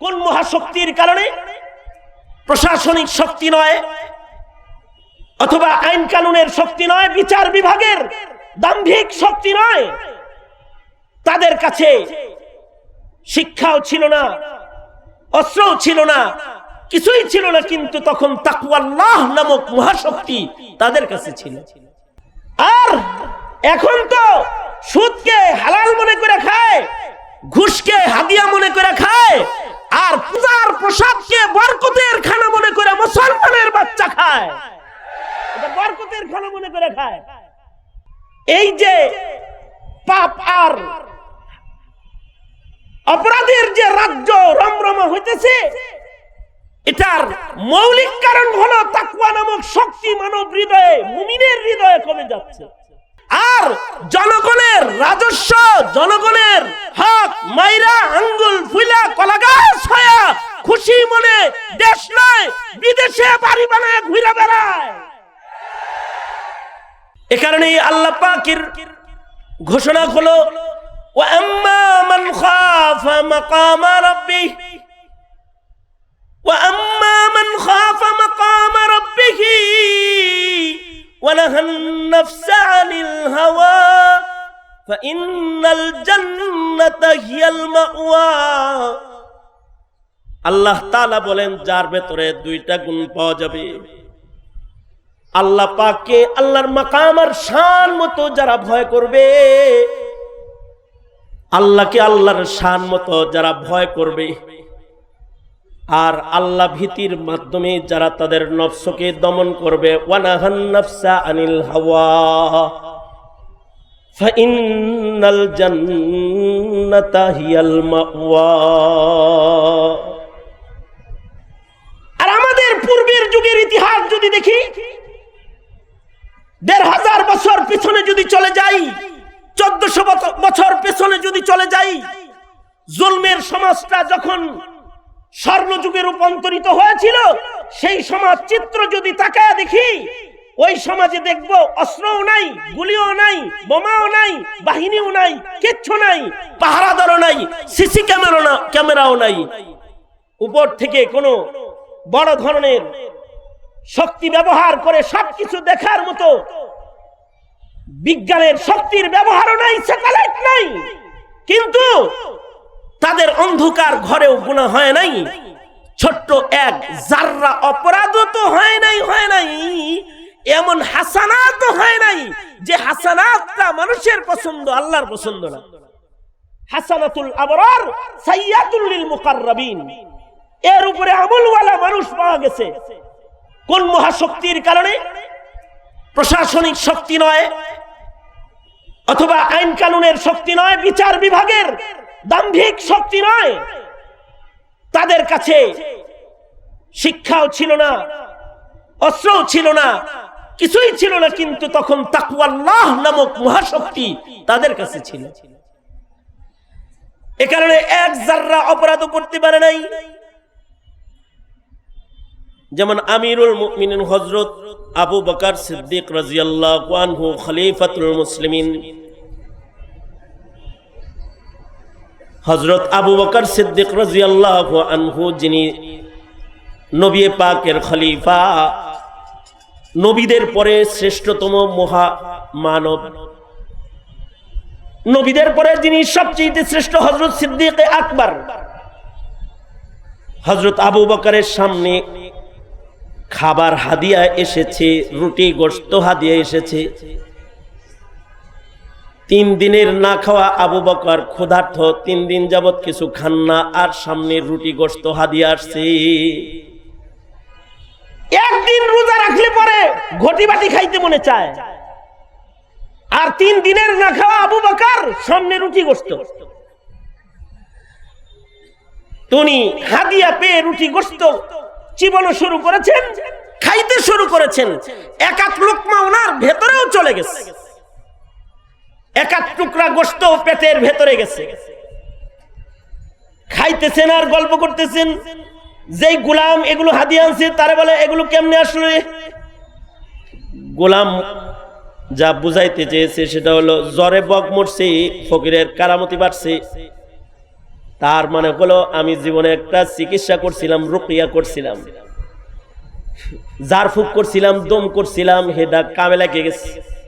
কোন মহাশক্তির কারণে? প্রশাসনিক শক্তি নয়, অথবা আইন কানুনের শক্তি নয়, বিচার বিভাগের দাম্ভিক শক্তি নয়। তাদের কাছে শিক্ষাও ছিল না, অস্ত্রও ছিল না, কিছুই ছিল না, কিন্তু তখন তাকুয়াল্লাহ নামক মহাশক্তি তাদের কাছে ছিল। আর এখন তো সুদকে হালাল মনে করে খায়, ঘুষকে হাদিয়া মনে করে খায় আর পূজার প্রসাদকে বরকতের খানা মনে করে মুসলমানের বাচ্চা খায়। এটা বরকতের খানা মনে করে খায়। এই যে পাপ আর অপরাধের যে রাজ্য রমরমা হইতেছে, এটার মৌলিক কারণ হলো তাকুয়া নামক শক্তি মানব হৃদয়ে, মুমিনের হৃদয়ে কমে যাচ্ছে। আর জনগণের রাজস্ব জনগণের হক মাইরা আঙ্গুল ফুলা কলাগাছ হয়া খুশি মনে দেশ নয় বিদেশে বাড়ি বানায় ঘুরে বেড়ায় এ কারণেই আল্লাহ পাকের ঘোষণা হলো وأما من خاف مقام ربه وأما من خاف ونهى النفس عن الهوى فإن الجنة هي المأوى আল্লাহ তাআলা বলেন যার ভেতরে দুইটা গুণ পাওয়া যাবে আল্লাহ পাককে আল্লাহর মাকাম আর শান মতো যারা ভয় করবে আল্লাহকে আল্লাহর শান মতো যারা ভয় করবে আর আল্লাহ ভীতির মাধ্যমে যারা তাদের নফসকে দমন করবে, ওয়ানাহান নাফসা আনিল হাওয়া। ফাইন্নাল জান্নাতা হিয়াল মাওয়া। আর আমাদের পূর্বের যুগের ইতিহাস যদি দেখি, দেড় হাজার বছর পিছনে যদি চলে যাই, চোদ্দশো বছর পেছনে যদি চলে যাই, জুলমের সমাজটা যখন স্বর্ণযুগে রূপান্তরিত হয়েছিল। সেই সমাজ চিত্র যদি তাকায় দেখি, ওই সমাজে দেখব অস্ত্রও নাই, গুলিও নাই, বোমাও নাই, বাহিনীও নাই, কিচ্ছু নাই, পাহারাদারও নাই, সিসি ক্যামেরা ক্যামেরাও নাই। উপর থেকে কোনো বড় ধরনের শক্তি ব্যবহার করে সবকিছু দেখার মতো বিজ্ঞানের শক্তির ব্যবহারও নাই, স্যাটেলাইট নাই। কিন্তু তাদের অন্ধকার ঘরেও গুণা হয় নাই। ছোট্ট এক জাররা অপরাধও তো হয় নাই হয় নাই। এমন হাসানাত হয় নাই যে হাসানাতটা মানুষের পছন্দ, আল্লাহর পছন্দ না। হাসানাতুল আবরার সাইয়াতুল লিল মুকাররাবিন। এর উপরে আমলওয়ালা মানুষ পাওয়া গেছে। কোন মহাশক্তির কারণে? প্রশাসনিক শক্তি নয়, অথবা আইন কানুনের শক্তি নয়, বিচার বিভাগের দাম্ভিক শক্তি নয়। তাদের কাছে শিক্ষাও ছিল না, অস্ত্রও ছিল না, কিছুই ছিল না, কিন্তু তখন তাকুয়াল্লাহ নামক মহাশক্তি তাদের কাছে ছিল। এ কারণে এক জাররা অপরাধ করতে পারে নাই। যেমন আমিরুল মুমিনিন হজরত আবু বকর সিদ্দিক রাজিয়াল্লাহু খলিফাতুল মুসলিমিন হজরত আবু বকর সিদ্দিক আনহু, যিনি নবী পাকের খলিফা, নবীদের পরে শ্রেষ্ঠতম মহা মানব। নবীদের পরে যিনি সবচেয়ে শ্রেষ্ঠ হজরত সিদ্দিক আকবর। হজরত আবু বকরের সামনে খাবার হাদিয়া এসেছে, রুটি গোস্ত হাদিয়া এসেছে। তিন দিনের না খাওয়া আবু বকর ক্ষুধার্থ তিন দিন যাবত কিছু খান না, আর সামনে রুটি গোস্ত হাদিয়া আসছে। একদিন রোজা রাখলে পরে ঘটি বাটি খাইতে মনে চায়। আর তিন দিনের না খাওয়া আবু বকর সামনে রুটি গোস্ত তুমি হাদিয়া পেয়ে রুটি গোস্ত চিবানো শুরু করেছেন, খাইতে শুরু করেছেন। এক এক লোকমা ওনার ভেতরেও চলে গেছে। এক এক টুকরা গোস্ত পেটের ভেতরে গেছে। খাইতেছেন আর গল্প করতেছেন। যেই গোলাম এগুলো হাদি আনছে, তারা বলে, এগুলো কেমনে আসলে গোলাম যা বুঝাইতে চেয়েছে সেটা হলো, জ্বরে বক মরছে, ফকিরের কারামতি বাড়ছে। তার মানে হলো, আমি জীবনে একটা চিকিৎসা করছিলাম, রুকিয়া করছিলাম। জারফুক করছিলাম, দম করছিলাম হেডা কামে লাগে গেছে।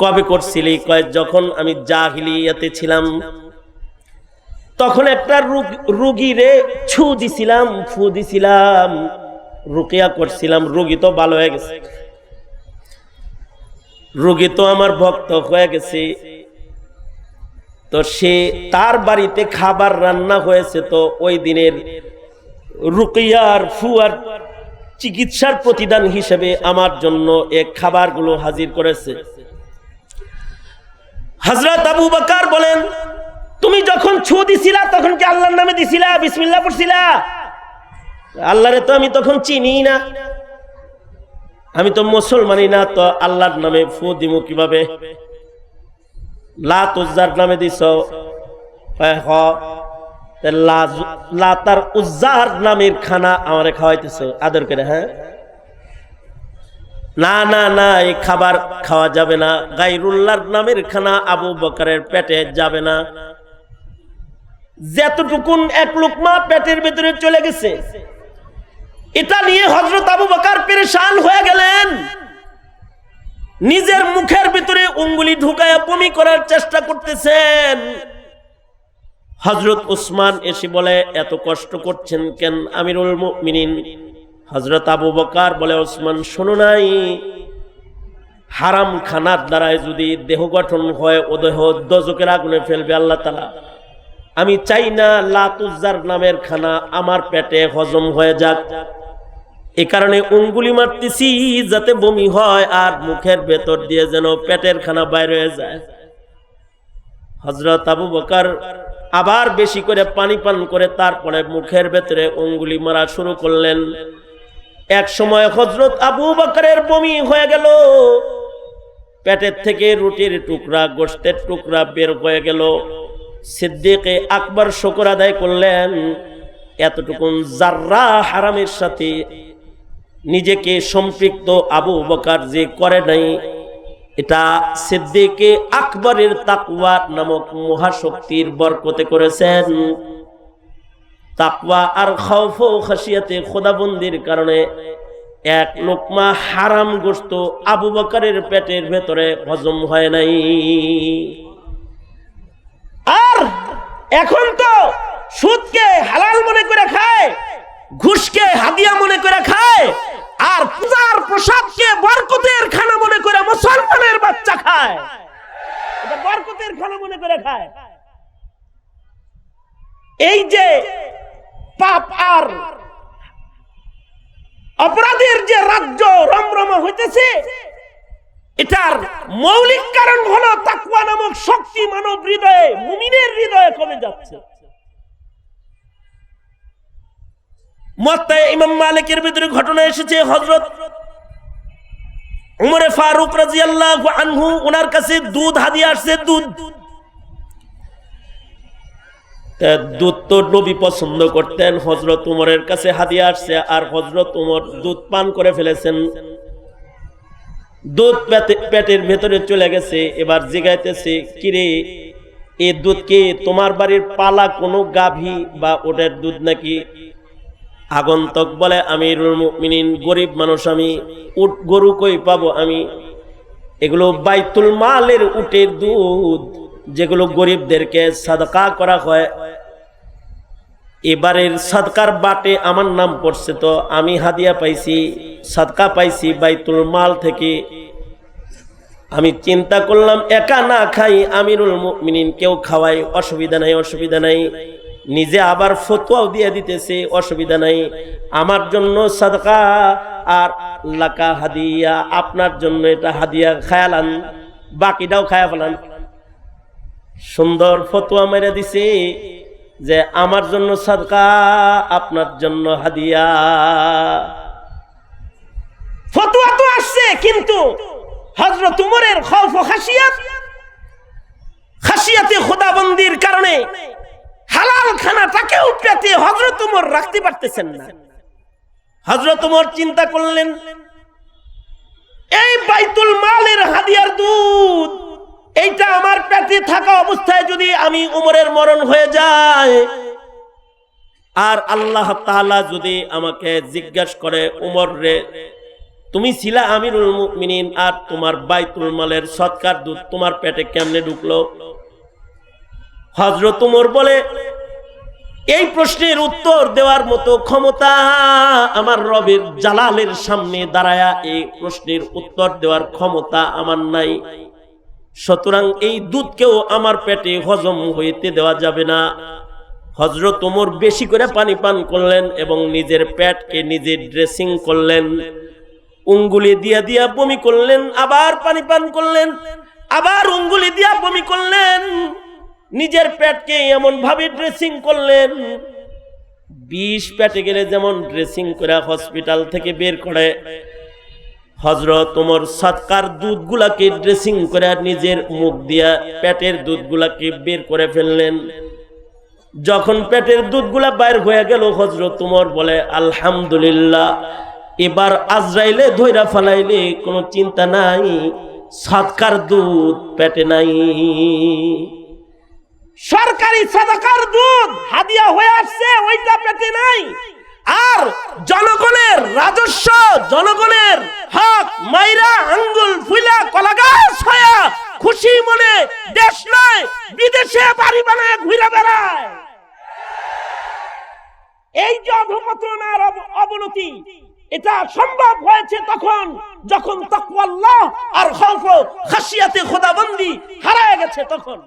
কবে করছিলি? কয়, যখন আমি জাহিলিয়াতে ছিলাম, তখন একটা রুগীরে ছু দিছিলাম, ফু দিছিলাম, রুকিয়া করছিলাম, রুগী তো ভালো হয়ে গেছে। রুগী তো আমার ভক্ত হয়ে গেছে। তো সে তার বাড়িতে খাবার রান্না হয়েছে, তো ওই দিনের রুকিয়ার, ফুয়ার চিকিৎসার প্রতিদান হিসেবে আমার জন্য এ খাবারগুলো হাজির করেছে। হজরত আবু বকার বলেন, তুমি যখন ছু দিছিলা, তখন কি আল্লাহর নামে দিছিলা? বিসমিল্লাহ পড়ছিলা? আল্লাহরে তো আমি তখন চিনি না। আমি তো মুসলমানই না, তো আল্লাহর নামে ফু দিমু কীভাবে? লাতার নামে দিছ? লাতার উজ্জার নামের খানা আমারে খাওয়াইতেছ, আদর করে হ্যাঁ? না না না, এই খাবার খাওয়া যাবে না। গাইরুল্লাহর নামের খানা আবু বকারের পেটে যাবে না। যতটুকুন এক লোকমা পেটের ভেতরে চলে গেছে, এটা নিয়ে হজরত আবু বকার পেরেশান হয়ে গেলেন। নিজের মুখের ভিতরে উঙ্গুলি ঢুকায় বমি করার চেষ্টা করতেছেন। হজরত উসমান এসে বলে, এত কষ্ট করছেন কেন আমিরুল মিনিন হজরত আবু বকার বলে, ওসমান, শোনো নাই। হারাম খানার দ্বারায় যদি দেহ গঠন হয়, ও দেহ দজকের আগুনে ফেলবে আল্লাহ তালা আমি চাই না লাতুজার নামের খানা আমার পেটে হজম হয়ে যাক। এ কারণে উঙ্গুলি মারতেছি যাতে বমি হয় আর মুখের ভেতর দিয়ে যেন পেটের খানা বাইর হয়ে যায়। হজরত আবু বকার আবার বেশি করে পানি পান করে তারপরে মুখের ভেতরে উঙ্গুলি মারা শুরু করলেন। এক সময় হজরত আবু বকরের বমি হয়ে গেল। পেটের থেকে রুটির টুকরা, গোষ্ঠের টুকরা বের হয়ে গেল। সিদ্দিকে আকবর শকর আদায় করলেন, এতটুকুন জাররা হারামের সাথে নিজেকে সম্পৃক্ত আবু বকার যে করে নাই, এটা সিদ্দিকে আকবরের তাকুয়া নামক মহাশক্তির বরকতে করেছেন। তাকওয়া আর খৌফ খাসিয়াতে খোদাবন্দির কারণে এক লোকমা হারাম গোস্ত আবু বকারের পেটের ভেতরে হজম হয় নাই। আর এখন তো সুদকে হালাল মনে করে খায়, ঘুষকে হাদিয়া মনে করে খায়, আর পূজার প্রসাদকে বরকতের খানা মনে করে মুসলমানের বাচ্চা খায়। এটা বরকতের খানা মনে করে খায়। এই যে পাপ আর অপরাধের যে রাজ্য রমরম হইতেছে, এটার মৌলিক কারণ হলো তাকুয়া নামক শক্তি মানব হৃদয়ে, মুমিনের হৃদয়ে কমে যাচ্ছে। মত্তায় ইমাম মালিকের ভিতরে ঘটনা এসেছে হজরত উমরে ফারুক রাজিয়াল্লাহু আনহু ওনার কাছে দুধ হাদিয়ে আসছে, দুধ। দুধ তো নবী পছন্দ করতেন হজরত উমরের কাছে হাদিয়া আসছে, আর হজরত উমর দুধ পান করে ফেলেছেন। দুধ পেটের ভেতরে চলে গেছে, এবার জিগাইতেছে, কিরে, এ দুধ কি তোমার বাড়ির পালা কোনো গাভী বা ওটার দুধ নাকি? আগন্তক বলে আমি গরিব মানুষ আমি, উট গরু কই পাবো আমি? এগুলো বাইতুল মালের উটের দুধ, যেগুলো গরিবদেরকে সাদকা করা হয়। এবারের সাদকার বাটে আমার নাম পড়ছে তো আমি হাদিয়া পাইছি, সাদকা পাইছি বাইতুল মাল থেকে। আমি চিন্তা করলাম, একা না খাই আমিরুল মিনিন কেউ খাওয়াই অসুবিধা নাই অসুবিধা নাই। নিজে আবার ফতুয়াও দিয়ে দিতেছে, অসুবিধা নাই। আমার জন্য সাদকা আর লাকা হাদিয়া, আপনার জন্য এটা হাদিয়া খায়ালান বাকিটাও খায়া ফেলান। সুন্দর ফতুয়া মেরে দিছে। যে আমার জন্য সদকা, আপনার জন্য হাদিয়া। ফতুয়া তো আসছে, কিন্তু হজরত উমরের খৌফ খাসিয়াত, খাসিয়াতে খোদাবন্দির কারণে হালাল খানাটাকেও পেতে হজরত উমর রাখতে পারতেছেন না। হজরত উমর চিন্তা করলেন, এই বাইতুল মালের হাদিয়ার দুধ এইটা আমার পেটে থাকা অবস্থায় যদি আমি উমরের মরণ হয়ে যায়, আর আল্লাহ তাআলা যদি আমাকে জিজ্ঞাসা করে, উমর রে, তুমি ছিলা আমিরুল মুমিনিন, আর তোমার বাইতুল মালের সৎকার দুধ তোমার পেটে কেমনে ঢুকলো? হজরত উমর বলে, এই প্রশ্নের উত্তর দেওয়ার মতো ক্ষমতা আমার রবের জালালের সামনে দাঁড়ায়া এই প্রশ্নের উত্তর দেওয়ার ক্ষমতা আমার নাই। সুতরাং এই দুধকেও আমার পেটে হজম হইতে দেওয়া যাবে না। হজরত ওমর বেশি করে পানি পান করলেন এবং নিজের পেটকে নিজে ড্রেসিং করলেন। উঙ্গুলি দিয়া দিয়া বমি করলেন, আবার পানি পান করলেন, আবার উঙ্গুলি দিয়া বমি করলেন, নিজের পেটকে এমন ভাবে ড্রেসিং করলেন। বিষ পেটে গেলে যেমন ড্রেসিং করে হসপিটাল থেকে বের করে হজরত তোমার সৎকার দুধগুলাকে ড্রেসিং করে নিজের মুখ দিয়া পেটের দুধগুলাকে বের করে ফেললেন। যখন পেটের দুধগুলা বাইর হয়ে গেল হজরত তোমার বলে, আলহামদুলিল্লাহ, এবার আজরাইলে ধৈরা ফালাইলে কোনো চিন্তা নাই সৎকার দুধ পেটে নাই। সরকারি সাদাকার দুধ হাদিয়া হয়ে আসছে, ওইটা পেতে নাই। আর জনগণের রাজস্ব, জনগণের মাইরা আঙ্গুল ফুলা কলা গাছ হয়া খুশি মনে দেশ নয়, বিদেশে বাড়ি বানায় ঘুরে বেড়ায়। এই যে অধপতনার অবনতি, এটা সম্ভব হয়েছে তখন যখন তকওয়াল্লাহ আর খৌফ খাসিয়াতে খোদাবন্দি হারায় গেছে তখন।